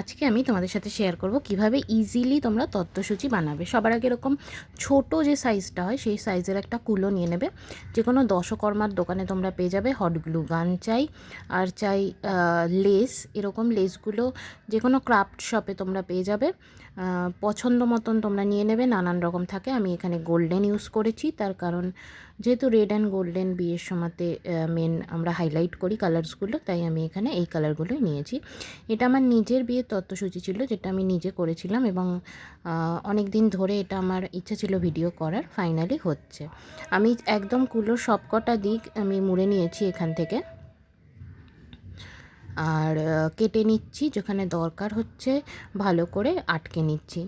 আজকে আমি তোমাদের সাথে শেয়ার করব কীভাবে ইজিলি তোমরা তত্ত্বসূচি বানাবে। সবার আগে এরকম ছোট যে সাইজটা হয়, সেই সাইজের একটা কুলো নিয়ে নেবে। যে কোনো দশকর্মার দোকানে তোমরা পেয়ে যাবে হট গ্লু গান চাই, আর চাই লেস এরকম লেসগুলো যে কোনো ক্রাফট শপে তোমরা পেয়ে যাবে। পছন্দ মতন তোমরা নিয়ে নেবে। নানান রকম থাকে। আমি এখানে গোল্ডেন ইউজ করেছি। তার কারণ যেহেতু রেড অ্যান্ড গোল্ডেন বিয়ের সময়তে মেন আমরা হাইলাইট করি কালার্সগুলো তাই আমি এখানে এই কালারগুলোই নিয়েছি। এটা আমার নিজের বিয়ের তত্ত্বসূচি ছিল যেটা আমি নিজে করেছিলাম এবং অনেক দিন ধরে এটা আমার ইচ্ছা ছিল ভিডিও করার, ফাইনালি হচ্ছে। আমি একদম কুলোর সবকটা দিক আমি মুড়ে নিয়েছি এখান থেকে। আর কেটে নিচ্ছি, যেখানে দরকার হচ্ছে ভালো করে আটকে নিচ্ছি।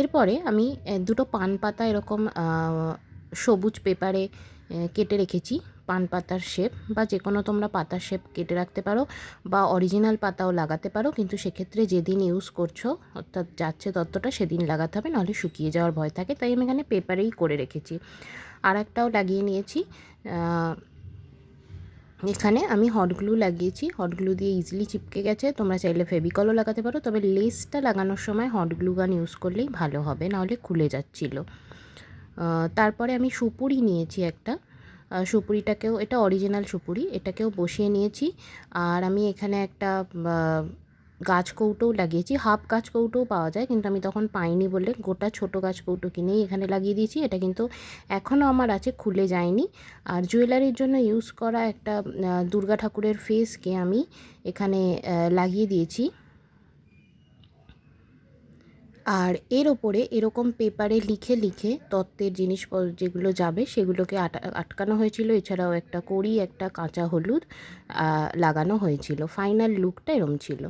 এরপরে আমি দুটো পান পাতা এরকম সবুজ পেপারে কেটে রেখেছি। পান পাতার শেপ বা যে কোনো তোমরা পাতার শেপ কেটে রাখতে পারো বা অরিজিনাল পাতাও লাগাতে পারো, কিন্তু সেক্ষেত্রে যেদিন ইউজ করছ, অর্থাৎ যাচ্ছে তত্ত্বটা সেদিন লাগাতে হবে, নাহলে শুকিয়ে যাওয়ার ভয় থাকে। তাই আমি এখানে পেপারেই করে রেখেছি। আর একটাও লাগিয়ে নিয়েছি। এখানে আমি হট গ্লু লাগিয়েছি। হট গ্লু দিয়ে ইজিলি চিপকে গেছে। তোমরা চাইলে ফেভিকলও লাগাতে পারো, তবে লেসটা লাগানোর সময় হট গ্লু গান ইউজ করলেই ভালো হবে, নাহলে খুলে যাচ্ছিল। তারপরে আমি সুপুরি নিয়েছি একটা। সুপুরিটাকেও, এটা অরিজিনাল সুপুরি, এটাকেও বসিয়ে নিয়েছি। আর আমি এখানে একটা গাছ কৌটোও লাগিয়েছি। হাফ গাছ কৌটোও পাওয়া যায়, কিন্তু আমি তখন পাইনি বলে গোটা ছোট গাছ কৌটো কিনেই এখানে লাগিয়ে দিয়েছি। এটা কিন্তু এখনও আমার আছে, খুলে যায়নি। আর জুয়েলারির জন্য ইউজ করা একটা দুর্গা ঠাকুরের ফেসকে আমি এখানে লাগিয়ে দিয়েছি। আর এর ওপরে এরকম পেপারে লিখে লিখে তত্ত্বের জিনিস যেগুলো যাবে সেগুলোকে আটা, আটকানো হয়েছিল। এছাড়াও একটা কড়ি, একটা কাঁচা হলুদ লাগানো হয়েছিল। ফাইনাল লুকটা এরম ছিল।